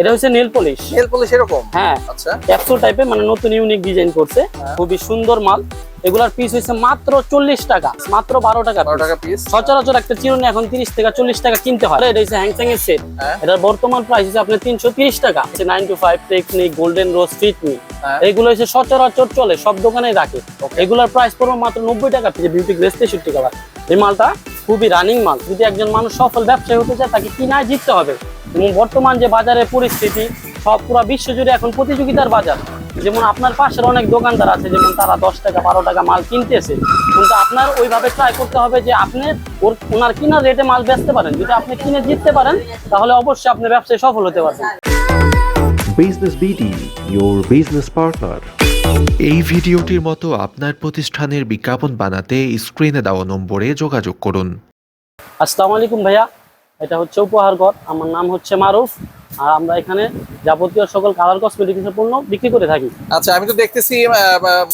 এটা হচ্ছে nail polish nail polish এরকম? হ্যাঁ। আচ্ছা। ক্যাপসুল টাইপের মানে নতুন ইউনিক ডিজাইন করছে। খুবই সুন্দর মাল। এগুলার পিস মাত্র চল্লিশ টাকা। মাত্র বারো টাকা বারো। টাকা পিস সচরাচর একটা চিরুনি এখন তিরিশ থেকে চল্লিশ টাকা কিনতে হয়। এটা হচ্ছে হ্যাংস্যাং এর সেট হ্যাঁ। এটার বর্তমান প্রাইস হচ্ছে আপনার তিনশো তিরিশ টাকা। Nine two five technique golden rose হ্যাঁ। এগুলো হচ্ছে সচরাচর চলে সব দোকানে রাখে। এগুলোর প্রাইস পড়বে মাত্র নব্বই টাকা পিস বিউটি গ্রেস তেষট্টি টাকা। এই মালটা খুবই রানিং মাল। যদি একজন মানুষ সফল ব্যবসায়ী হতে চায় তাকে কিনায় জিততে হবে। এবং বর্তমান যে বাজারের পরিস্থিতি সব পুরো বিশ্ব জুড়ে এখন প্রতিযোগিতার বাজার। যেমন আপনার পাশের অনেক দোকানদার আছে যেমন তারা দশ টাকা বারো টাকা মাল কিনতেছে। কিন্তু আপনার ওইভাবে ট্রাই করতে হবে যে আপনি ওর ওনার কিনার রেটে মাল বেচতে পারেন। যদি আপনি কিনে জিততে পারেন তাহলে অবশ্যই আপনি ব্যবসায় সফল হতে পারবেন। Business BD your business partner এই ভিডিওটির মতো আপনার প্রতিষ্ঠানের বিজ্ঞাপন বানাতে স্ক্রিনে দেওয়া নম্বরে যোগাযোগ করুন। আসসালামু আলাইকুম ভাইয়া। এটা হচ্ছে উপহার ঘর আমার নাম হচ্ছে মারুফ আর আমরা এখানে যাবতীয় সকল কালার কসমেটিক্সের পণ্য বিক্রি করে থাকি। আচ্ছা আমি তো দেখতেছি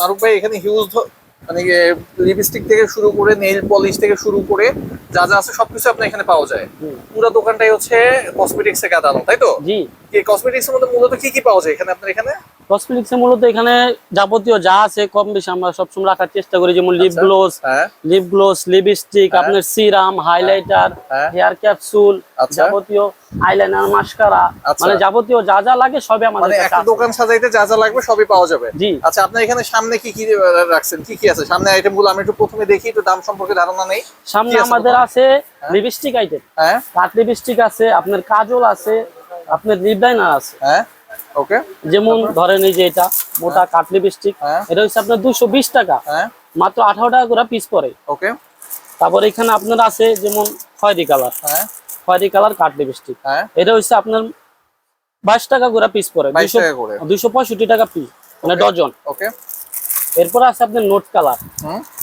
মারুফ ভাই এখানে হিউজ মানে লিপস্টিক থেকে শুরু করে নেইল পলিশ থেকে শুরু করে যা যা আছে সবকিছু আপনার এখানে পাওয়া যায়। পুরো দোকানটাই হচ্ছে কসমেটিক্স কাদানো তাই তো? জি। এই কসমেটিক্স এর মধ্যে মূলত কি কি পাওয়া যায় এখানে আপনার এখানে? কসমেটিক্সে মূলত এখানে যাবতীয় যা আছে কম বেশি আমরা সবসময় রাখার চেষ্টা করি যেমন লিপ। গ্লোস হ্যাঁ। লিপ গ্লোস লিপস্টিক হ্যাঁ। আপনার সিরাম হাইলাইটার হ্যাঁ। Hair capsule. যাবতীয় আইলাইনার মাস্কারা। মানে যাবতীয় যা যা লাগে সবই আমাদের মানে কাছে একটা দোকান সাজাইতে যা যা লাগবে সবই পাওয়া যাবে? জি। আচ্ছা আপনার এখানে সামনে কি কি রাখছেন? কি কি আছে? সামনে আইটেমগুলো আমি একটু প্রথমে দেখি একটু দাম সম্পর্কে ধারণা নেই। সামনে আমাদের আছে লিপস্টিক আইটেম হ্যাঁ। লিপস্টিক আছে আপনার কাজল আছে আপনার লিপ লাইনার আছে। হ্যাঁ। ওকে? যেমন ধরেন এই যে এটা মোটা কাটলি লিপস্টিক হ্যাঁ। এটা হচ্ছে আপনার দুশো বিশ টাকা। হ্যাঁ। মাত্র আঠারো টাকা করে পিস পড়ে। ওকে। তারপর এখানে আপনার আছে যেমন খয়েরি কালার। হ্যাঁ। খয়েরি কালার কাটলি লিপস্টিক হ্যাঁ। এটা হচ্ছে আপনার বাইশ টাকা করে পিস পড়ে। 22 টাকা করে। দুশো পঁয়ষট্টি টাকা পিস মানে ডজন। ওকে। এরপর আছে আপনার নোট কালার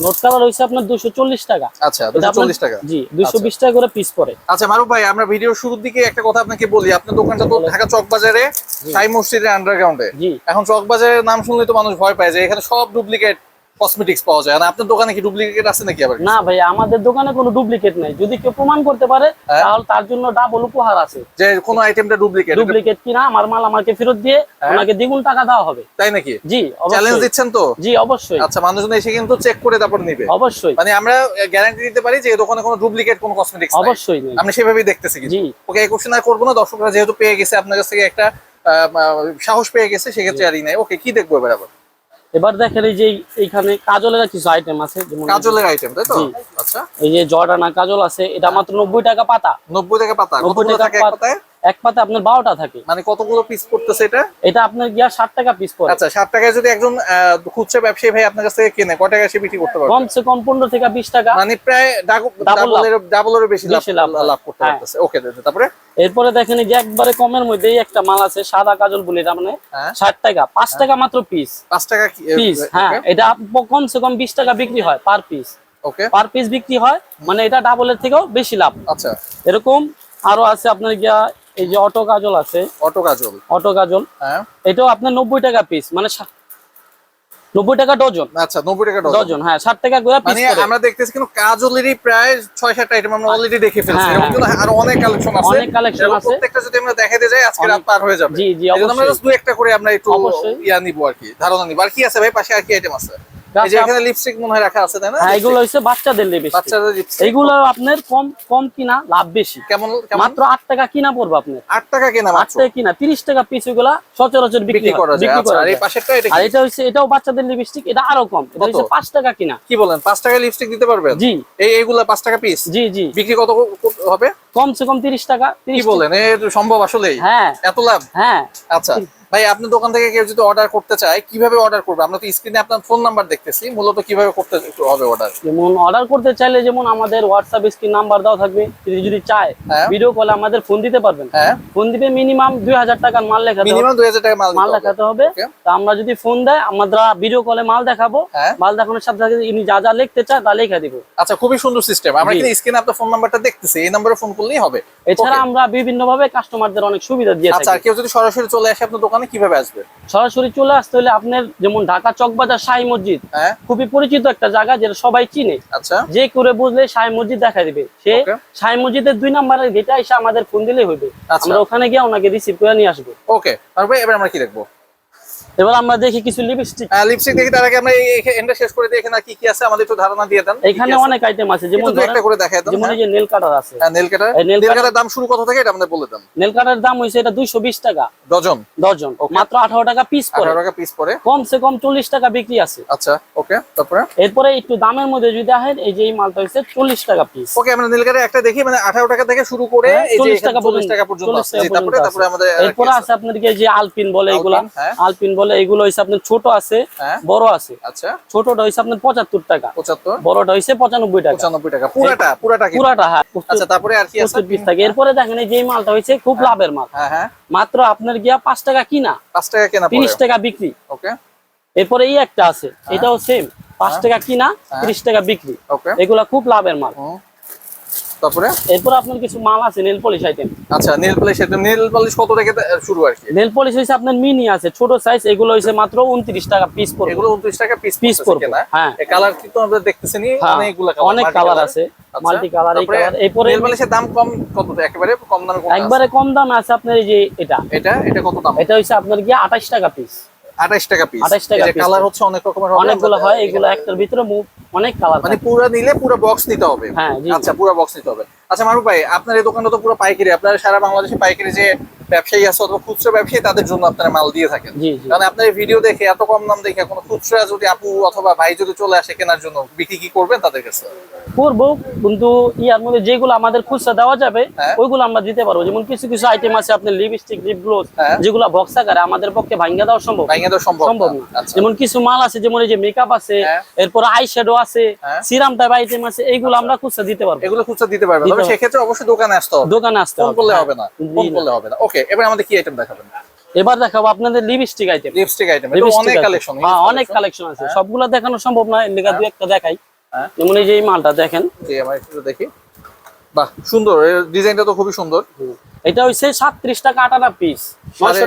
নোট কালার হইছে আপনার দুশো চল্লিশ টাকা। আচ্ছা এটা দুশো আপনার- চল্লিশ টাকা। জি দুশো বিশ টাকা করে পিস পড়ে। আচ্ছা মারুফ ভাই আমরা ভিডিও শুরুর দিকে একটা কথা আপনাকে বলি। আপনার দোকানটা তো ঢাকা চক বাজারে সাই মসজিদের আন্ডারগ্রাউন্ডে জি। এখন চকবাজারের নাম শুনলে তো মানুষ ভয় পায় যে এখানে সব ডুপ্লিকেট কসমেটিক্স পাওয়া যায়। আপনার দোকানে কি ডুপ্লিকেট আছে নাকি আবার না ভাই আমাদের দোকানে কোনো ডুপ্লিকেট নাই। যদি কেউ প্রমাণ করতে পারে হ্যাঁ। তাহলে তার জন্য ডাবল উপহার আছে। যে কোনো আইটেমটা ডুপ্লিকেট ডুপ্লিকেট কিনা আমার মাল আমাকে ফেরত দিয়ে হ্যাঁ। ওনাকে দ্বিগুণ টাকা দেওয়া হবে। তাই নাকি? জি চ্যালেঞ্জ দিচ্ছেন তো? জি অবশ্যই। আচ্ছা মানুষজন এসে কিন্তু চেক করে তারপর নেবে। অবশ্যই। মানে আমরা গ্যারান্টি দিতে পারি যে দোকানে কোনো ডুপ্লিকেট কোনো কসমেটিক্স অবশ্যই নেই। আমরা সেভাবেই দেখতেছি জি। ওকে এই কোশ্চেন আর করব না। দর্শকরা যেহেতু পেয়ে গেছে আপনার কাছ থেকে একটা সাহস পেয়ে গেছে সেক্ষেত্রে আর ই নাই। ওকে কি দেখব এবার আবার? এবার দেখেন এই যে এইখানে কাজলের কিছু আইটেম আছে যেমন কাজলের আইটেম তাই তো? আচ্ছা। এই যে জর্ডানা কাজল আছে এটা মাত্র নব্বই টাকা পাতা। নব্বই টাকা পাতা। কতগুলো টাকা পাতায়? এক পাতা আপনার বারোটা থাকে। মানে কতগুলো পিস করতেছে এটা? এটা আপনার গিয়া ষাট টাকা পিস পড়ে। আচ্ছা ষাট টাকায় যদি একজন খুচরা ব্যবসায়ী ভাই আপনার কাছ থেকে কেনে কয় টাকা সে বিক্রি করতে পারবে? কমসে কম পনেরো থেকে বিশ টাকা। মানে প্রায়। ডাবলের ডাবলের বেশি লাভ লাভ। করতে হ্যাঁ। পারতেছে। ওকে তারপরে? এরপরে দেখেন এই যে একবারে কমের মধ্যেই একটা মাল আছে সাদা কাজল বলে এটা মানে হ্যাঁ। ষাট টাকা। পাঁচ টাকা মাত্র পিস পাঁচ টাকা পিস হ্যাঁ এটা কমসে কম বিশ টাকা বিক্রি হয় per piece okay per piece বিক্রি হয় মানে এটা ডাবলের থেকেও বেশি লাভ। আচ্ছা। এরকম আরও আছে আপনার গিয়া এই যে অটো কাজল আছে। অটো কাজল। অটো কাজল। হ্যাঁ। এটাও আপনার নব্বই টাকা পিস মানে নব্বই টাকা ডজন। আচ্ছা নব্বই টাকা ডজন। ডজন হ্যাঁ ষাট টাকা করে পিস মানে আমরা দেখতেছি কিন্তু কাজলেরই প্রায় ছয় সাতটা আইটেম আমরা অলরেডি দেখে ফেলছি। হ্যাঁ, হ্যাঁ। আরও অনেক কালেকশন আছে। অনেক এরকম আছে। প্রত্যেকটা যদি আমরা দেখাতে যাই আজকে রাত পার হয়ে যাবে। জি, জি, আমরা just একটা করে আমরা একটু। ইয়া নিব আর কি ধারণা নিব। আর কি আছে ভাই? পাশে আর কি আইটেম আছে? এখানে লিপস্টিক মনে হয় রাখা আছে তাই না? হ্যাঁ এগুলো হচ্ছে বাচ্চাদের লিপস্টিক বাচ্চাদের লিপস্টিক এইগুলো আপনার কম কম কিনা লাভ বেশি। কেমন মাত্র টাকা কিনা পড়বে আপনার। টাকা কেনা টাকা কিনা তিরিশ টাকা পিস এগুলা সচরাচর বিক্রি করা যায়। আচ্ছা করা আর এই পাশেরটা এটা আর কি? এটা হচ্ছে এটাও বাচ্চাদের লিপস্টিক এটা আরও কম। এটা হচ্ছে পাঁচ টাকা কিনা। কি বলেন টাকা লিপস্টিক দিতে পারবেন? জি। এই টাকা পিস জি জি। বিক্রি কত হবে? কমসে কম তিরিশ টাকা কি বলেন সম্ভব আসলেই? হ্যাঁ। এত লাভ? হ্যাঁ। আচ্ছা। ভাই আপনার দোকান থেকে কেউ যদি অর্ডার করতে চায় কীভাবে অর্ডার করবে? আমরা তো স্ক্রিনে আপনার ফোন নাম্বার দেখতেছি মূলত কীভাবে করতে হবে অর্ডার যেমন অর্ডার করতে চাইলে যেমন আমাদের হোয়াটসঅ্যাপ স্ক্রিন নাম্বার দেওয়া থাকবে। যদি যদি চায় হ্যাঁ। ভিডিও কলে আমাদের ফোন দিতে পারবেন। হ্যাঁ। ফোন দিবে মিনিমাম দুই হাজার টাকার মাল লেখাতে হবে। মিনিমাম দুই হাজার টাকা মাল মাল দিতে হবে। তা আমরা যদি ফোন দেয় আমরা ভিডিও কলে মাল দেখাবো। হ্যাঁ। মাল দেখানোর সাথে সাথে ইনি যা যা লিখতে চায় তা লিখে দিব। আচ্ছা খুবই সুন্দর সিস্টেম আমরা। কিন্তু স্ক্রিনে আপনার ফোন নাম্বারটা দেখতেছি এই নাম্বারে ফোন করলেই হবে। এছাড়া আমরা বিভিন্ন ভাবে কাস্টমারদের অনেক সুবিধা দিয়ে আচ্ছা কেউ যদি সরাসরি চলে আসে আপনার দোকানে দোকানে কীভাবে আসবে? সরাসরি চলে আসতে হলে আপনার যেমন ঢাকা চকবাজার সাই মসজিদ হ্যাঁ। খুবই পরিচিত একটা জায়গা যেটা সবাই চিনে। আচ্ছা। যে করে বুঝলে সাই মসজিদ দেখা দিবে। সে সাই মসজিদের দুই নাম্বারের গেটে এসে আমাদের ফোন দিলেই হইবে। আচ্ছা। আমরা ওখানে গিয়ে ওনাকে রিসিভ করে নিয়ে আসব। ওকে। তারপরে এবার আমরা কি দেখব? এবার আমরা দেখি কিছু লিপস্টিক লিপস্টিক দেখি তার আগে আমরা এন্ডটা শেষ করে এখানে আর কি কি আছে? আমাদের একটু ধারণা দিয়ে দেন। এখানে অনেক আইটেম আছে যেমন একটা করে দেখায় দেন যেমন এই যে নেল কাটার আছে। নেল কাটার নেল কাটার দাম শুরু কত থেকে এটা আমাদের বলে দেন? নেল কাটার দাম হয়েছে এটা দুইশো বিশ টাকা। ডজন? ডজন। মাত্র আঠারো টাকা পিস পরে আঠারো টাকা পিস পরে কমসে কম চল্লিশ টাকা বিক্রি আছে। আচ্ছা ওকে তারপরে? এরপরে একটু দামের মধ্যে যদি দেখেন এই যে এই মালটা হচ্ছে চল্লিশ টাকা পিস ওকে আমরা নীল কাটার একটা দেখি মানে আঠারো টাকা থেকে শুরু করে হ্যাঁ, এই যে 40 টাকা পর্যন্ত আছে। তারপরে তারপরে আমাদের এরপরে আছে। আপনাদেরকে যে আলপিন বলে এগুলা। আলপিন, হ্যাঁ। বলে এগুলো হচ্ছে আপনার ছোট আছে হ্যাঁ। বড় আছে। আচ্ছা। ছোটটা হচ্ছে আপনার পঁচাত্তর টাকা। পঁচাত্তর। বড়টা হচ্ছে পঁচানব্বই টাকা। পঁচানব্বই টাকা। পুরাটা পুরাটা পুরাটা হ্যাঁ। আচ্ছা তারপরে আর কি আছে? প্রস্তুত পিস থাকে। এরপরে দেখেন এই যে মালটা হচ্ছে খুব লাভের মাল। হ্যাঁ হ্যাঁ। মাত্র আপনার গিয়া পাঁচ টাকা কিনা। পাঁচ টাকা কেনা পড়ে। তিরিশ টাকা বিক্রি। ওকে। এরপরে এই একটা আছে। এটাও সেম পাঁচ টাকা কিনা তিরিশ টাকা বিক্রি। ওকে। এগুলা খুব লাভের মাল। তারপরে? এরপর আপনার কিছু মাল আছে নেল পলিশ আইটেম আচ্ছা নেল পলিশ এটা নেল পলিশ কত টাকা শুরু আর কি? নেল পলিশ হচ্ছে আপনার মিনি আছে ছোট সাইজ এগুলো হচ্ছে মাত্র উনত্রিশ টাকা পিস পড়বে। এগুলো উনত্রিশ টাকা পিস পিস পড়বে, হ্যাঁ। এই কালার কিন্তু আমরা দেখতেছি নি হ্যাঁ, অনেকগুলো অনেক কালার আছে মাল্টি কালার এই কালার এরপরে নেল পলিশের দাম কম কত একেবারে কম দামে একবারে কম দামে আছে আপনার এই যে এটা। এটা এটা কত দাম? এটা হচ্ছে আপনার গিয়ে আঠাশ টাকা পিস 28 টাকা পিস 28 টাকা piece। কালার হচ্ছে অনেক রকমের হবে। অনেকগুলো হয় এগুলো একটার ভিতরে অনেক কালার মানে পুরো নিলে পুরো বক্স নিতে হবে। হ্যাঁ, আচ্ছা পুরো বক্স নিতে হবে। আচ্ছা মারুফ ভাই আপনার এই দোকানটা তো পুরো পাইকারি। আপনার সারা বাংলাদেশে পাইকারি যে ব্যবসায়ী আছে অথবা খুচরা ব্যবসায়ী তাদের জন্য আপনারা মাল দিয়ে থাকেন। কারণ আপনার ভিডিও দেখে এত কম দাম দেখে কোনো খুচরা যদি আপু অথবা ভাই যদি চলে আসে কেনার জন্য বিক্রি কি করবেন তাদের কাছে? করব কিন্তু ইয়ার মধ্যে যেগুলো আমাদের খুচরা দেওয়া যাবে হ্যাঁ। ওইগুলো আমরা দিতে পারব। যেমন কিছু কিছু আইটেম আছে আপনার লিপস্টিক লিপ গ্লোস। যেগুলো বক্স আকারে আমাদের পক্ষে ভাঙ্গা দেওয়া সম্ভব সম্ভব না। আচ্ছা। যেমন কিছু মাল আছে যেমন এই যে মেকআপ আছে হ্যাঁ। এরপর আই শ্যাডো আছে। সিরাম টাইপ আইটেম আছে এইগুলো আমরা খুচরা দিতে পারব। এগুলো খুচরা দিতে পারবেন দিতে তবে সেক্ষেত্রে অবশ্যই দোকানে আসতে হবে। দোকানে আসতে হবে। করলে হ্যাঁ। হবে না। করলে হবে না। ওকে এবার আমাদের কি আইটেম দেখাবেন? এবার দেখাবো আপনাদের লিপস্টিক আইটেম লিপস্টিক আইটেম অনেক কালেকশন হ্যাঁ অনেক কালেকশন আছে। সবগুলো দেখানো সম্ভব না এর লেগা দুই একটা দেখাই। যেমন এই যে এই মালটা দেখেন। জি আমরা একটু দেখি। বাহ সুন্দর। এর ডিজাইনটা তো খুবই সুন্দর। এটা হচ্ছে সাতত্রিশ টাকা আটানা পিস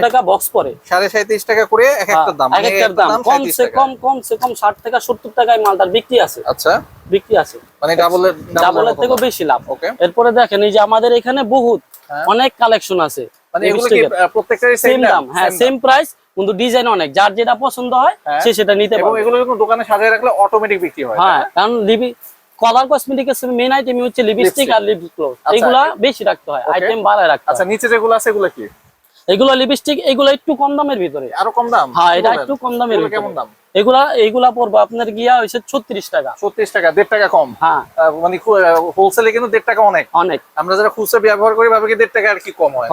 টাকা বক্স পরে সাড়ে সাঁত্রিশ টাকা করে এক একটা দাম হ্যাঁ, এক মানে একটার দাম। কমসে কম কমসে কম ষাট থেকে সত্তর টাকায় মালটার বিক্রি আছে। আচ্ছা। বিক্রি আছে। মানে ডাবলের ডাবলের থেকেও বেশি লাভ। ওকে এরপরে দেখেন এই যে আমাদের এখানে বহুত হ্যাঁ। অনেক কালেকশন আছে। মানে এগুলো কি প্রত্যেকটারই সেম দাম? হ্যাঁ সেম প্রাইস কিন্তু ডিজাইন অনেক। যার যেটা পছন্দ হয় হ্যাঁ। সে সেটা নিতে পারবে। এগুলো যখন দোকানে সাজিয়ে রাখলে অটোমেটিক বিক্রি হয় হ্যাঁ কারণ Lipi colour cosmetics main item হচ্ছে লিপস্টিক আর লিপ গ্লোস আচ্ছা। এগুলা বেশি রাখতে হয় আইটেম বাড়ায় রাখতে আচ্ছা নিচে যেগুলো আছে এগুলো কি? এগুলো লিপস্টিক এগুলো একটু কম দামের ভিতরে। আরও কম দাম? হ্যাঁ এটা একটু কম দামের ভিতরে। কেমন দাম? এগুলা এগুলা পড়ব। আপনার গিয়া হয়েছে ছত্রিশ টাকা। ছত্রিশ টাকা দেড় টাকা কম। হ্যাঁ। মানে হোলসেলে কিন্তু দেড় টাকা অনেক। অনেক। আমরা যারা খুচরা ব্যবহার করি ভাবে দেড় টাকা আর কি কম হয়।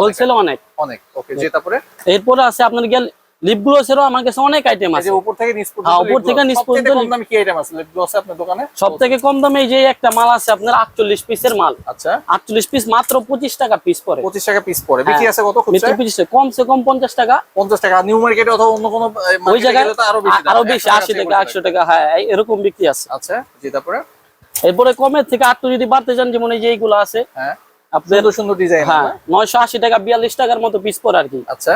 হোলসেলে অনেক। অনেক। ওকে যে তারপরে এরপরে আছে আপনার গিয়া লিপ গ্লোসেরও আমার কাছে অনেক আইটেম আছে। উপর থেকে নিচ পর্যন্ত হ্যাঁ, উপর থেকে নিচ পর্যন্ত কম দামে কি আইটেম আছে লিপ গ্লস আপনার দোকানে? সব থেকে কম দামে এই যে একটা মাল আছে আপনার আটচল্লিশ পিসের মাল। আচ্ছা। আটচল্লিশ পিস মাত্র পঁচিশ টাকা পিস পরে পঁচিশ টাকা পিস পড়ে। বিক্রি হ্যাঁ। আছে কত কমসে কম পঞ্চাশ টাকা। পঞ্চাশ টাকা। নিউ মার্কেটে অথবা অন্য কোনো ওই জায়গায় আরও বেশি আরও বেশি আশি থেকে টাকা একশো টাকা। হ্যাঁ এরকম বিক্রি আছে। আচ্ছা জি তারপরে? এরপরে কমের থেকে আটটু যদি বাড়তে চান যেমন এই যে এইগুলো আছে। হ্যাঁ। আপনার সুন্দর সুন্দর ডিজাইন হ্যাঁ নয়শো আশি টাকা বিয়াল্লিশ টাকার মতো পিস পরে আর কি। আচ্ছা।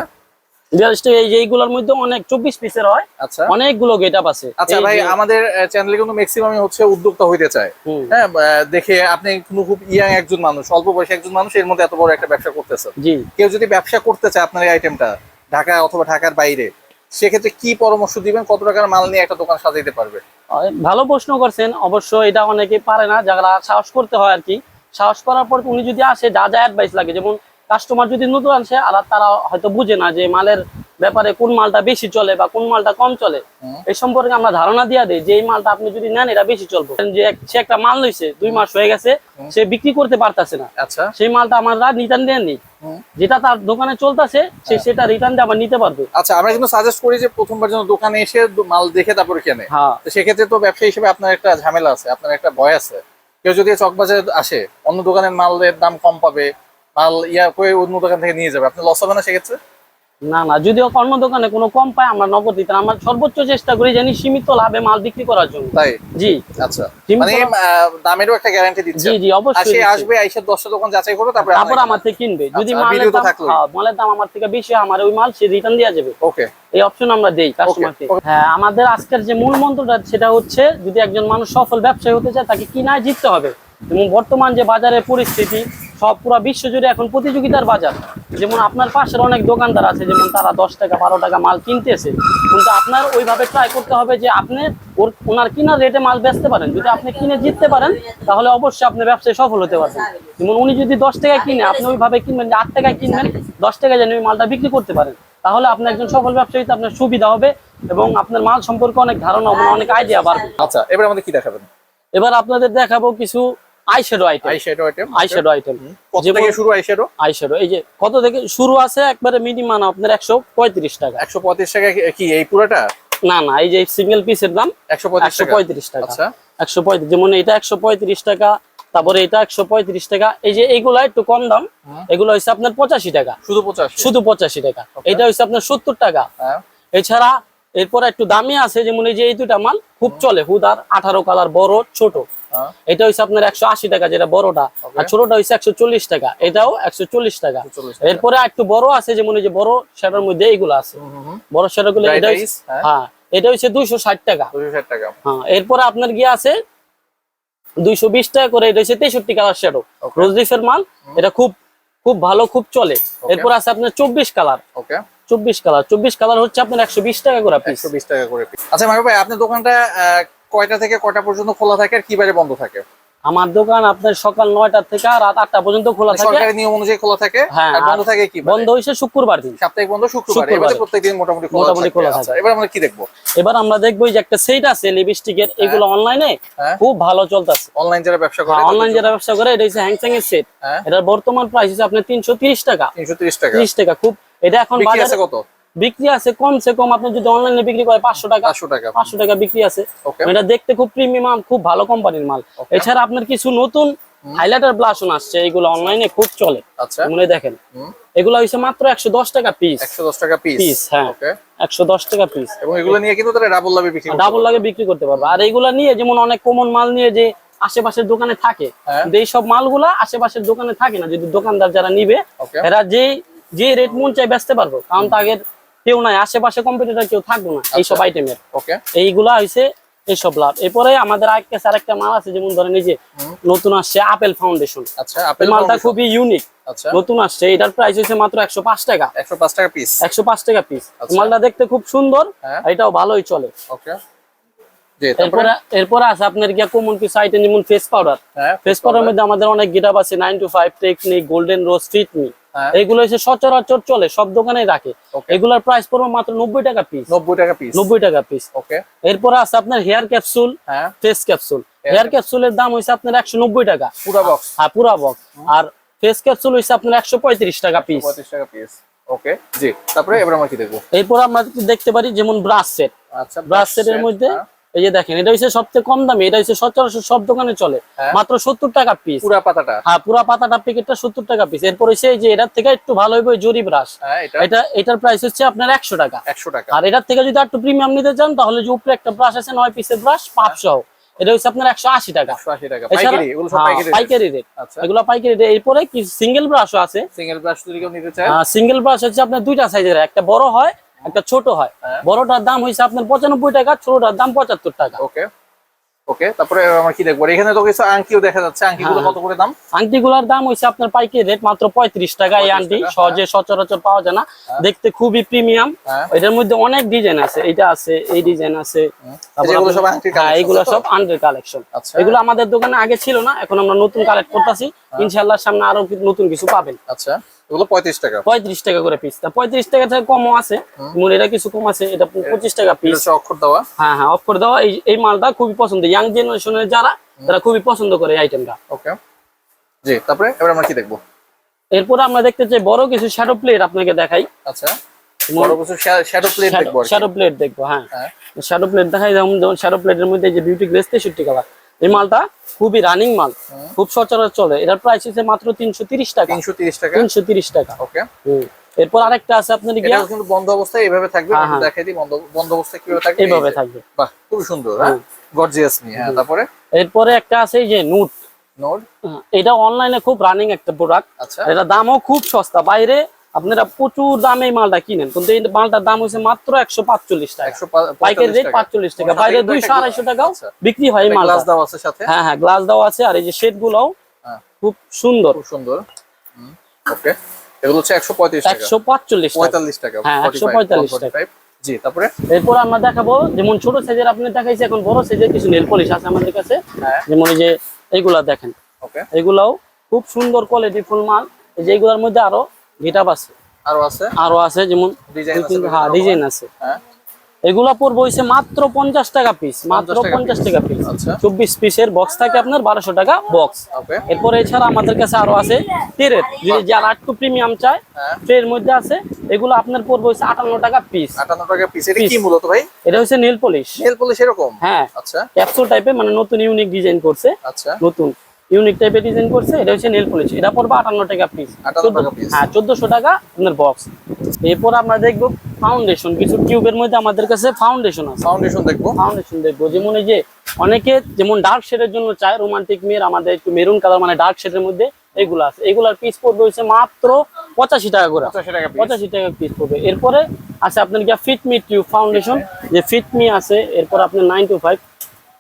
বিয়াল্লিশ টাকা এই যে এইগুলোর মধ্যে অনেক চব্বিশ পিসের হয়। আচ্ছা। অনেকগুলো গেট আপ আছে। আচ্ছা ভাই আমাদের চ্যানেলে কিন্তু ম্যাক্সিমামই হচ্ছে উদ্যোক্তা হইতে চায়। হ্যাঁ দেখে আপনি খুব ইয়াং একজন মানুষ অল্প বয়সী একজন মানুষ এর মধ্যে এত বড় একটা ব্যবসা করতেছেন জি। কেউ যদি ব্যবসা করতে চায় আপনার এই আইটেমটা ঢাকা অথবা ঢাকার বাইরে সেক্ষেত্রে কি পরামর্শ দিবেন? কত টাকার মাল নিয়ে একটা দোকান সাজাইতে পারবে? ভালো প্রশ্ন করছেন। অবশ্য এটা অনেকে পারে না যারা সাহস করতে হয় আর কি। সাহস করার পর উনি যদি আসে যা যা অ্যাডভাইস লাগে যেমন কাস্টমার যদি নতুন আসে আর তারা হয়তো বুঝে না যে মালের ব্যাপারে কোন মালটা বেশি চলে বা কোন মালটা কম চলে। এই সম্পর্কে আমরা ধারণা দিয়ে দিই যে এই মালটা আপনি যদি নেন এটা বেশি চলবে। যে সে একটা মাল লইছে দুই মাস হয়ে গেছে সে বিক্রি করতে পারতাছে না। আচ্ছা। সেই মালটা আমরা রিটার্ন দেন নি যেটা তার দোকানে চলতেছে সে সেটা রিটার্ন দিয়ে আবার নিতে পারবে। আচ্ছা আমরা কিন্তু সাজেস্ট করি যে প্রথমবার যেন দোকানে এসে মাল দেখে তারপরে কেনে। হ্যাঁ। তো সেক্ষেত্রে তো ব্যবসা হিসেবে আপনার একটা ঝামেলা আছে আপনার একটা ভয় আছে। কেউ যদি চকবাজারে আসে অন্য দোকানের মালের দাম কম পাবে মাল ইয়া করে অন্য দোকান থেকে নিয়ে যাবে? আপনি লস হবে না সেক্ষেত্রে? না না যদিও অন্য দোকানে কোনো কম পায় আমরা নগদ দিতে আমরা সর্বোচ্চ চেষ্টা করি জানি সীমিত লাভে মাল বিক্রি করার জন্য। তাই? জি। আচ্ছা। মানে দামেরও একটা গ্যারান্টি দিচ্ছে। জি জি অবশ্যই আসে আসবে আইসা দশটা দোকান যাচাই করবে তারপরে তারপর আমার থেকে কিনবে। যদি আচ্ছা, মালের দাম। হ্যাঁ, মালের দাম আমার থেকে বেশি হয়, আমার ওই মাল সে রিটার্ন দেওয়া যাবে। ওকে এই অপশন আমরা দেই কাস্টমারকে হ্যাঁ আমাদের আজকের যে মূল মন্ত্রটা সেটা হচ্ছে যদি একজন মানুষ সফল ব্যবসায়ী হতে চায় তাকে কিনায় জিততে হবে। এবং বর্তমান যে বাজারের পরিস্থিতি সব পুরো বিশ্ব জুড়ে এখন প্রতিযোগিতার বাজার। যেমন আপনার পাশের অনেক দোকানদার আছে যেমন তারা দশ টাকা বারো টাকা মাল কিনতেছে। কিন্তু আপনার ওইভাবে ট্রাই করতে হবে যে আপনি ওর ওনার কিনার রেটে মাল বেচতে পারেন। যদি আপনি কিনে জিততে পারেন তাহলে অবশ্যই আপনি ব্যবসায় সফল হতে পারবেন। যেমন উনি যদি দশ টাকায় কিনে আপনি ওইভাবে কিনবেন যে আট টাকায় কিনবেন দশ টাকায় যেন ওই মালটা বিক্রি করতে পারেন তাহলে আপনি একজন সফল ব্যবসায়ীতে আপনার সুবিধা হবে এবং আপনার মাল সম্পর্কে অনেক ধারণা অনেক আইডিয়া বাড়বে। আচ্ছা এবার আমাদের কি দেখাবেন? এবার আপনাদের দেখাবো কিছু eyeshadow item eye item eyeshadow item কত যেমন- থেকে শুরু আই আইশ্যাডো এই যে কত থেকে শুরু আছে? একবারে মিনিমাম আপনার একশো পঁয়ত্রিশ টাকা। একশো পঁয়ত্রিশ টাকা কি- এই পুরোটা? না না এই যে সিঙ্গেল পিসের দাম একশো পঁয়ত্রিশ একশো টাকা পঁয়ত্রিশ টাকা। আচ্ছা। যেমন এটা একশো পঁয়ত্রিশ টাকা তারপরে এটা একশো পঁয়ত্রিশ টাকা। এই যে এইগুলা একটু কম দাম এগুলো হচ্ছে আপনার পঁচাশি টাকা। শুধু শুধু পঁচাশি টাকা। এটা হচ্ছে আপনার সত্তর টাকা। হ্যাঁ। এছাড়া এরপর একটু দামি আছে যেমন এই যে এই দুটা মাল খুব চলে। হুদার আঠারো কালার বড় ছোট। এটা হচ্ছে আপনার একশো আশি টাকা যেটা বড়টা। আর ছোটটা হচ্ছে একশো চল্লিশ টাকা এটাও একশো চল্লিশ টাকা। 140 টাকা। এরপরে একটু বড় আছে যেমন এই যে বড় সেটার মধ্যে এইগুলো আছে। বড় সেটা গুলো এটা হ্যাঁ। হ্যাঁ এটা হচ্ছে দুইশো ষাট টাকা। টাকা। হ্যাঁ এরপরে আপনার গিয়ে আছে দুইশো বিশ টাকা করে এটা হচ্ছে তেষট্টি কালার শ্যাডো. রোজলিফের মাল এটা খুব খুব ভালো খুব চলে। এরপর আছে আপনার চব্বিশ কালার। ওকে চব্বিশ কালার। চব্বিশ কালার হচ্ছে আপনার একশো বিশ টাকা করে একশো বিশ টাকা করে আচ্ছা মারু ভাই আপনার দোকানটা কয়টা থেকে কয়টা পর্যন্ত খোলা থাকে আর কি বারে বন্ধ থাকে? আমার দোকান আপনার সকাল নয়টা থেকে রাত আটটা পর্যন্ত খোলা থাকে। সরকারি নিয়ম অনুযায়ী খোলা থাকে হ্যাঁ, আর বন্ধ থাকে কি বন্ধ হয়েছে শুক্রবার দিন। সাপ্তাহিক বন্ধ শুক্রবার। এবারে প্রত্যেকদিন মোটামুটি খোলা মোটামুটি থাকে। খোলা আচ্ছা থাকে। এবার আমরা কি দেখব? এবার আমরা দেখব এই যে একটা সেট আছে লিপস্টিকের এগুলো অনলাইনে হ্যাঁ। খুব ভালো চলতেছে। অনলাইন যারা ব্যবসা করে অনলাইন যারা ব্যবসা করে এটা হচ্ছে হ্যাংস্যাং এর সেট হ্যাঁ। এটার বর্তমান প্রাইস হচ্ছে আপনার তিনশো তিরিশ টাকা। তিনশো তিরিশ টাকা। তিরিশ টাকা খুব এটা এখন বাজারে কত? বিক্রি আছে কমসে কম। আপনি যদি অনলাইনে বিক্রি করে পাঁচশো টাকা পাঁচশো টাকা। পাঁচশো টাকা বিক্রি আছে। এটা দেখতে খুব প্রিমিয়াম খুব ভালো কোম্পানির মাল। এছাড়া আপনার কিছু নতুন হাইলাইটার ব্লাশন আসছে এগুলো অনলাইনে খুব চলে। আচ্ছা। মনে দেখেন। এগুলো হচ্ছে মাত্র একশো দশ টাকা পিস একশো দশ টাকা পিস পিস হ্যাঁ। ওকে একশো দশ টাকা পিস এবং এগুলো নিয়ে কিন্তু তারা ডাবল লাভে বিক্রি ডাবল লাগে বিক্রি করতে পারবে। আর এইগুলা নিয়ে যেমন অনেক কমন মাল নিয়ে যে আশেপাশের দোকানে থাকে হ্যাঁ। কিন্তু এইসব মালগুলা আশেপাশের দোকানে থাকে না যদি দোকানদার যারা নিবে এরা যে যে রেট মন চাই বেচতে পারব। কারণ তাদের কেউ নাই আশেপাশে কম্পিটিটর কেউ থাকব না এইসব আচ্ছা। আইটেমের ওকে এইগুলা এইসব লাভ। এরপরে আমাদের মাল আছে যেমন ধরেন এই যে নতুন আসছে আপেল ফাউন্ডেশন আচ্ছা আপেল মালটা খুবই ইউনিক আচ্ছা। নতুন আসছে এটার প্রাইস হচ্ছে মাত্র একশো পাঁচ টাকা। টাকা পিস টাকা পিস আচ্ছা। মালটা দেখতে খুব সুন্দর হ্যাঁ। এটাও ভালোই চলে। ওকে এরপরে আছে আপনার গিয়া কমন কিছু আইটেম যেমন ফেস পাউডার ফেস পাউডার মধ্যে আমাদের অনেক গেটআপ আছে nine two five technique golden rose fit me হ্যাঁ। এগুলো হচ্ছে সচরাচর চলে সব দোকানে রাখে। এগুলোর প্রাইস পড়বে মাত্র নব্বই টাকা পিস নব্বই টাকা পিস নব্বই টাকা পিস ওকে এরপরে আছে আপনার হেয়ার ক্যাপসুল হ্যাঁ। ফেস ক্যাপসুল হেয়ার ক্যাপসুলের দাম হচ্ছে আপনার একশো নব্বই টাকা। পুরা বক্স হ্যাঁ পুরা বক্স আর ফেস ক্যাপসুল হচ্ছে আপনার একশো পঁয়ত্রিশ টাকা পিস পঁয়ত্রিশ টাকা পিস ওকে জি তারপরে এবার আমরা কি দেখব? এরপর আমরা দেখতে পারি যেমন ব্রাশ সেট আচ্ছা ব্রাশ সেটের মধ্যে হ্যাঁ। এই যে দেখেন এটা হচ্ছে সবচেয়ে কম দামি এটা হচ্ছে সচরাচর সব দোকানে চলে। হ্যাঁ। মাত্র সত্তর টাকা পিস পুরা পাতাটা। হ্যাঁ পুরা পাতাটা প্যাকেটটা সত্তর টাকা পিস এরপর হচ্ছে যে এটার থেকে একটু ভালো হবে জরি ব্রাশ হ্যাঁ এটা এটা এটার প্রাইস হচ্ছে আপনার একশো টাকা। একশো টাকা। আর এটার থেকে যদি একটু প্রিমিয়াম নিতে চান তাহলে যে উপরে একটা ব্রাশ আছে নয় পিসের ব্রাশ পাপ সহ এটা হচ্ছে আপনার একশো আশি টাকা। পাইকারি সব হ্যাঁ, পাইকারি রেট আচ্ছা। এগুলো পাইকারি রেট এরপরে কি? সিঙ্গেল ব্রাশও আছে। ব্রাশ সিঙ্গেল ব্রাশ হচ্ছে আপনার দুইটা সাইজের একটা বড় হয় একটা ছোট হয়। হ্যাঁ। বড়টার দাম হয়েছে আপনার পঁচানব্বই টাকা ছোটটার দাম পঁচাত্তর টাকা। ওকে। ওকে তারপরে আমরা কি দেখব? এখানে তো কিছু আংকিও দেখা যাচ্ছে। আংকিগুলো হ্যাঁ। কত করে দাম? আংটিগুলার দাম হচ্ছে আপনার পাইকারি রেট মাত্র পঁয়ত্রিশ টাকা এই আংটি। সহজে সচরাচর পাওয়া যায় না। দেখতে খুবই প্রিমিয়াম। হ্যাঁ। এটার মধ্যে অনেক ডিজাইন আছে। এটা আছে এই ডিজাইন আছে। আপনার- সব আংটির হ্যাঁ এগুলো সব আন্ডার কালেকশন আচ্ছা। এগুলো আমাদের দোকানে আগে ছিল না। এখন আমরা নতুন কালেক্ট করতেছি। ইনশাল্লাহ সামনে আরও নতুন কিছু পাবেন। আচ্ছা। এগুলো টাকা। পঁয়ত্রিশ টাকা করে পিস তা টাকা থেকে কমও আছে এটা কিছু কম আছে এটা পঁচিশ টাকা পিস অক্ষর দেওয়া। হ্যাঁ হ্যাঁ দেওয়া এই এই মালটা খুবই পছন্দ। ইয়াং জেনারেশনের যারা তারা খুবই পছন্দ করে এই আইটেমটা ওকে জি তারপরে এবার আমরা কি দেখব? এরপরে আমরা দেখতে চাই বড় কিছু শ্যাডো প্লেট আপনাকে দেখাই। আচ্ছা বড় কিছু শ্যাডো প্লেট দেখব শ্যাডো প্লেট দেখব হ্যাঁ। শ্যাডো প্লেট দেখাই যেমন যেমন শ্যাডো প্লেটের মধ্যে যে বিউটি গ্লেস তেষট্টি কালার এই মালটা খুবই রানিং মাল। খুব সচরাচর চলে। এটার প্রাইস হচ্ছে মাত্র তিনশো তিরিশ টাকা। তিনশো তিরিশ টাকা। তিনশো তিরিশ টাকা। ওকে। এরপর আরেকটা আছে আপনার গিয়া। কিন্তু বন্ধ অবস্থায় এইভাবে থাকবে। হ্যাঁ, আমি হ্যাঁ। দেখাই দিই বন্ধ বন্ধ অবস্থায় কীভাবে থাকবে। এইভাবে থাকবে। বাহ খুবই সুন্দর হ্যাঁ? গর্জিয়াস নি হ্যাঁ তারপরে? এরপরে একটা আছে এই যে নোট। নোট? এটা অনলাইনে খুব রানিং একটা প্রোডাক্ট আচ্ছা। এটা দামও খুব সস্তা। বাইরে আপনারা প্রচুর দামে মালটা কিনেন কিন্তু এই মালটার দাম হচ্ছে মাত্র একশো পাঁচচল্লিশ টাকা। পাইকারি রেট পাঁচচল্লিশ টাকা। বাইরে কিন্তু দুইশো আড়াইশো টাকাও আচ্ছা। বিক্রি হয় এই মালটা। গ্লাস দেওয়া আছে সাথে? হ্যাঁ হ্যাঁ গ্লাস দেওয়া আছে আর এই যে শেড গুলাও হ্যাঁ। খুব সুন্দর। খুব সুন্দর। ওকে এগুলো হচ্ছে একশো পঁয়ত্রিশ টাকা। একশো পাঁচচল্লিশ পঁয়তাল্লিশ টাকা হ্যাঁ, 45, 145 টাকা। জি তারপরে? এরপর আমরা দেখাবো যেমন ছোট সাইজের আপনি দেখাইছে এখন বড় সাইজের কিছু নেল পলিশ আছে আমাদের কাছে। হ্যাঁ। যেমন এই যে এইগুলা দেখেন। এগুলাও খুব সুন্দর কোয়ালিটি ফুল মাল। এই যে এইগুলার মধ্যে আরও গেটাপ আছে। আরও আছে? আরও আছে যেমন হ্যাঁ ডিজাইন আছে। হ্যাঁ। এগুলা পড়ব হইছে মাত্র পঞ্চাশ টাকা পিস মাত্র পঞ্চাশ টাকা পিস আচ্ছা। চব্বিশ পিসের বক্স থাকে আপনার বারোশো টাকা বক্স এরপরে এছাড়া আমাদের কাছে আরও আছে ট্রের যদি যারা একটু প্রিমিয়াম চায় হ্যাঁ। ট্রের মধ্যে আছে এগুলো আপনার পড়বে হচ্ছে আটান্ন টাকা পিস আটান্ন টাকা পিস এটা কি মূলত ভাই? এটা হচ্ছে নেল পলিশ নেল পলিশ এরকম? হ্যাঁ। আচ্ছা। ক্যাপসুল টাইপের মানে নতুন ইউনিক ডিজাইন করছে। আচ্ছা। নতুন। ইউনিক টাইপের ডিজাইন করছে এটা হচ্ছে নেল পলিশ এটা পড়বে আটান্ন টাকা পিস 58 টাকা piece। হ্যাঁ চোদ্দশো টাকা আপনার বক্স এরপর আমরা দেখব ফাউন্ডেশন কিছু টিউবের মধ্যে আমাদের কাছে ফাউন্ডেশন আছে। ফাউন্ডেশন দেখব। ফাউন্ডেশন দেখব যেমন এই যে অনেকে যেমন ডার্ক শেডের জন্য চায় রোমান্টিক মেয়ের আমাদের একটু মেরুন কালার মানে ডার্ক শেডের মধ্যে এগুলো আছে। এগুলার পিস পড়বে হচ্ছে মাত্র পঁচাশি টাকা করে। পঁচাশি টাকা পিস পিস পড়বে। এরপরে আছে আপনার কি ফিটমি টিউব ফাউন্ডেশন যে ফিটমি আছে এরপর আপনার nine two five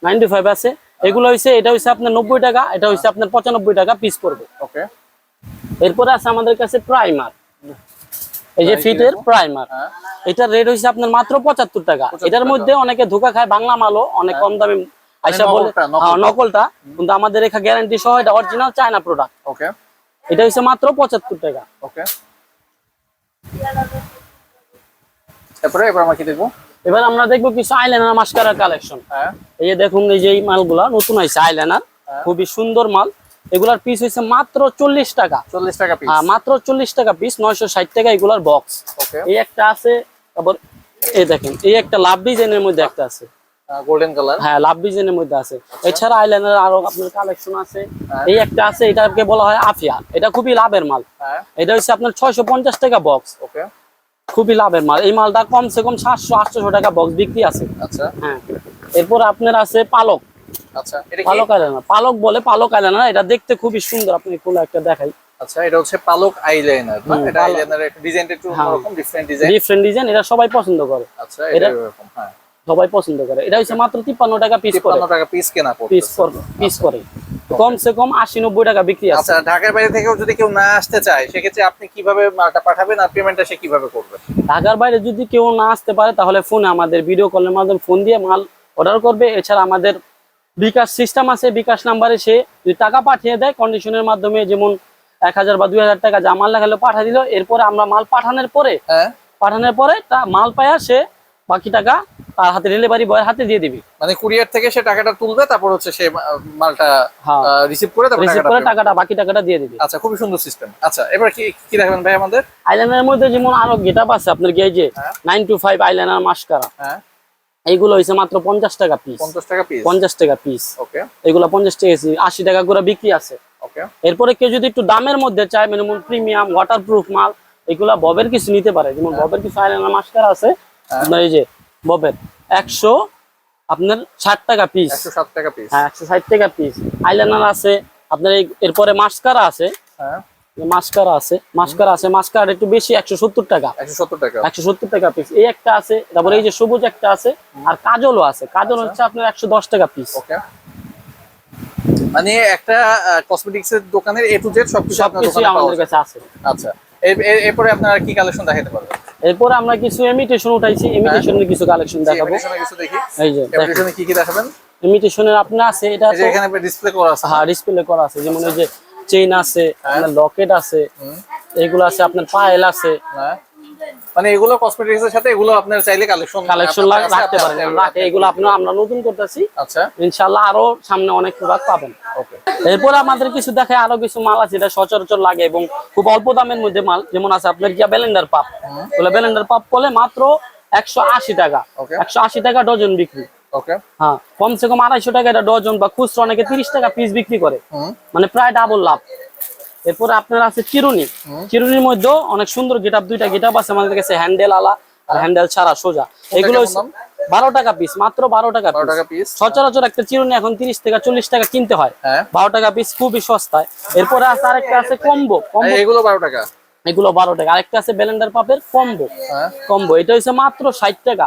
nine two five আছে। এগুলো হচ্ছে এটা হচ্ছে আপনার নব্বই টাকা এটা হচ্ছে আপনার পঁচানব্বই টাকা পিস পড়বে। ওকে এরপরে আছে আমাদের কাছে প্রাইমার এই যে ফিটের প্রাইমার হ্যাঁ। এটার রেট হচ্ছে আপনার মাত্র পঁচাত্তর টাকা। এটার মধ্যে অনেকে ধোকা খায় বাংলা মালও অনেক কম দামে আইসা বলে নকলটা। হ্যাঁ, নকলটা। কিন্তু আমাদের এখানে গ্যারান্টি সহ এটা অরিজিনাল চায়না প্রোডাক্ট ওকে এটা হচ্ছে মাত্র পঁচাত্তর টাকা। ওকে তারপরে এবার আমরা কি দেখব? এবার আমরা দেখব কিছু আইলাইনার মাস্কারার কালেকশন এই যে দেখুন এই যে এই মালগুলা নতুন হয়েছে আইলাইনার হ্যাঁ। খুবই সুন্দর মাল। এগুলার পিস হয়েছে মাত্র চল্লিশ টাকা। চল্লিশ টাকা পিস হ্যাঁ, মাত্র চল্লিশ টাকা পিস নয়শো ষাট টাকা এগুলার বক্স এই একটা আছে তারপর এই দেখেন এই একটা লাভ ডিজাইনের মধ্যে একটা আছে। গোল্ডেন কালার হ্যাঁ লাভ ডিজাইনের মধ্যে আছে। এছাড়া আইলাইনার আরও আপনার কালেকশন আছে। হ্যাঁ। এই একটা আছে এটাকে বলা হয় আফিয়া এটা খুবই লাভের মাল। হ্যাঁ। এটা হচ্ছে আপনার ছয়শো পঞ্চাশ টাকা বক্স ওকে। খুবই লাভের মাল। এই মালটা কমসে কম সাতশো আটশো টাকা বক্স বিক্রি আছে। আচ্ছা। হ্যাঁ। এরপর আপনার আছে পালক। আচ্ছা এটা পালক আইলাইনার। পালক বলে পালক আইলাইনার এটা দেখতে খুবই সুন্দর আপনি খুলে একটা দেখাই। আচ্ছা এটা হচ্ছে পালক আইলাইনার না? এটা আইলাইনার একটা ডিজাইনটা একটু হ্যাঁ। অন্যরকম ডিফারেন্ট ডিজাইন ডিফারেন্ট ডিজাইন এটা সবাই পছন্দ করে। আচ্ছা এটা এটা- এরকম হ্যাঁ। সবাই পছন্দ করে। এটা হচ্ছে মাত্র তিপ্পান্ন টাকা পিস করে। টাকা পিস কেনা পিস পিস করে কমসে কম আশি নব্বই টাকা বিক্রি আছে। আচ্ছা ঢাকার বাইরে থেকেও যদি কেউ না আসতে চায় সেক্ষেত্রে আপনি কীভাবে মালটা পাঠাবেন আর পেমেন্টটা সে কীভাবে করবে? ঢাকার বাইরে যদি কেউ না আসতে পারে তাহলে ফোনে আমাদের ভিডিও কলের মাধ্যমে ফোন দিয়ে মাল অর্ডার করবে। এছাড়া আমাদের বিকাশ সিস্টেম আছে বিকাশ নাম্বারে সে যদি টাকা পাঠিয়ে দেয় কন্ডিশনের মাধ্যমে যেমন এক হাজার বা দুই হাজার টাকা যা মাল লাগালে পাঠিয়ে দিল। এরপরে আমরা মাল পাঠানোর পরে হ্যাঁ। পাঠানোর পরে তা মাল পায়া সে বাকি টাকা তার হাতে ডেলিভারি বয়ের হাতে দিয়ে দিবি। মানে কুরিয়ার থেকে সে টাকাটা তুলবে তারপর হচ্ছে সে মালটা হ্যাঁ। রিসিভ করে তারপর রিসিভ করে টাকাটা বাকি টাকাটা দিয়ে দিবি। আচ্ছা খুবই সুন্দর সিস্টেম আচ্ছা এবার কি কি দেখাবেন ভাই আমাদের? আইলাইনারের মধ্যে যেমন আরও গেটাপ আছে আপনার কি এই যে হ্যাঁ। Nine two five eyeliner mascara হ্যাঁ। এইগুলো হয়েছে মাত্র পঞ্চাশ টাকা পিস পঞ্চাশ টাকা পিস পঞ্চাশ টাকা পিস ওকে এগুলো পঞ্চাশ টাকা piece, আশি টাকা করে বিক্রি আছে। ওকে এরপরে কেউ যদি একটু দামের মধ্যে চায় মিনিমাম প্রিমিয়াম ওয়াটারপ্রুফ মাল এগুলা ববের কিছু নিতে পারে। যেমন ববের কিছু আইলাইনার মাস্কার আছে আপনার এই যে ববের একশো আপনার ষাট টাকা পিস একশো সাত টাকা পিস হ্যাঁ একশো ষাট টাকা পিস আইলাইনার আছে আপনার এরপরে মাস্কারা আছে। হ্যাঁ। মাস্কারা আছে মাস্কারা আছে মাস্কারা একটু বেশি একশো সত্তর টাকা। একশো সত্তর টাকা। একশো সত্তর টাকা পিস এই একটা আছে তারপরে এই যে সবুজ একটা আছে আর কাজলও আছে। কাজল হচ্ছে আপনার একশো দশ টাকা পিস ওকে। মানে একটা কসমেটিক্স এর দোকানের এ টু জেড সবকিছু আপনার কাছে আছে। আচ্ছা। এর- এর- এরপরে আপনারা কি কালেকশন দেখাতে পারবেন? এরপর আমরা কিছু ইমিটেশন উঠাইছি। ইমিটেশনের কিছু কালেকশন দেখাবো। কিছু দেখি। এই যে এখানে কি কি দেখাবেন? ইমিটেশনের আপনি আছে এটা তো এখানে ডিসপ্লে করা আছে। হ্যাঁ ডিসপ্লে করা আছে। যেমন এই যে চেইন আছে লকেট আছে হুম। এগুলো আছে আপনার পায়েল আছে। হ্যাঁ। মানে এগুলো কসমেটিক্স এর সাথে এগুলো আপনার চাইলে কালেকশন কালেকশন রাখতে পারেন। রাখে এগুলো আপনার আমরা নতুন করতেছি। আচ্ছা। ইনশাল্লাহ আরও সামনে অনেক প্রোডাক্ট পাবেন। ওকে। এরপর আমাদের কিছু দেখায় আরও কিছু মাল আছে যেটা সচরাচর লাগে এবং খুব অল্প দামের মধ্যে মাল। যেমন আছে আপনার গিয়া ব্যালেন্ডার পাপ ওগুলো ব্যালেন্ডার পাপ করলে মাত্র একশো আশি টাকা। Okay. একশো আশি টাকা ডজন বিক্রি। ওকে। হ্যাঁ কমসে কম আড়াইশো টাকা এটা ডজন বা খুচরা অনেকে তিরিশ টাকা পিস বিক্রি করে। মানে প্রায় ডাবল লাভ। এরপরে আপনার আছে চিরুনি। চিরুনির মধ্যেও অনেক সুন্দর গেটআপ দুইটা গেটআপ আছে আমাদের কাছে হ্যান্ডেল আলা আর হ্যান্ডেল ছাড়া সোজা। এগুলো? বারো টাকা পিস মাত্র বারো টাকা পিস সচরাচর একটা চিরুনি এখন তিরিশ থেকে চল্লিশ টাকা কিনতে হয়। হ্যাঁ। বারো টাকা পিস খুবই সস্তায়। এরপরে আছে আরেকটা আছে কম্বো। কম্বো এগুলো বারো টাকা। এগুলো বারো টাকা। আরেকটা আছে ব্যালেন্ডার পাপের কম্বো। হ্যাঁ। কম্বো। এটা হচ্ছে মাত্র ষাট টাকা।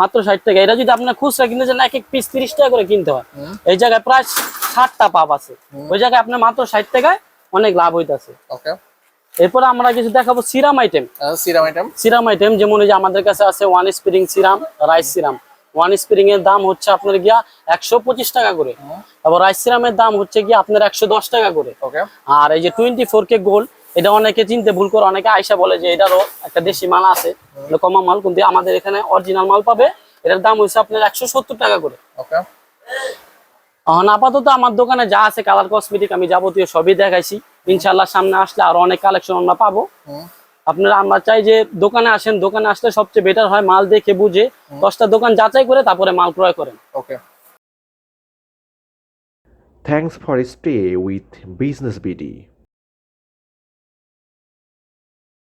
মাত্র ষাট টাকা। এটা যদি আপনার খুচরা কিনতে চান এক এক পিস তিরিশ টাকা করে কিনতে হয়। এই জায়গায় প্রায় ষাটটা পাপ আছে। ওই জায়গায় আপনার মাত্র ষাট টাকায় অনেক লাভ হইতাছে। ওকে। এরপরে আমরা কিছু দেখাবো serum item serum item serum item যেমন এই যে আমাদের কাছে আছে one spring serum rice serum. One spring এর দাম হচ্ছে আপনার গিয়া একশো পঁচিশ টাকা করে। তারপর রাইস সিরামের দাম হচ্ছে গিয়া আপনার একশো দশ টাকা করে। ওকে। আর এই যে টোয়েন্টি ফোর কে গোল্ড এটা অনেকে চিনতে ভুল করে অনেকে আয়সা বলে যে এটারও একটা দেশি মাল আছে কমা মাল কিন্তু আমাদের এখানে অরিজিনাল মাল পাবে। এটার দাম হচ্ছে আপনার একশো সত্তর টাকা করে। ওকে। এখন আপাতত আমার দোকানে যা আছে কালার কসমেটিক আমি যাবতীয় সবই দেখাইছি। ইনশাল্লাহ সামনে আসলে আরও অনেক কালেকশন আমরা পাবো। আপনারা আমরা চাই যে দোকানে আসেন দোকানে আসলে সবচেয়ে বেটার হয় মাল দেখে বুঝে দশটা দোকান যাচাই করে তারপরে মাল ক্রয় করেন। Okay thanks for stay with business BD.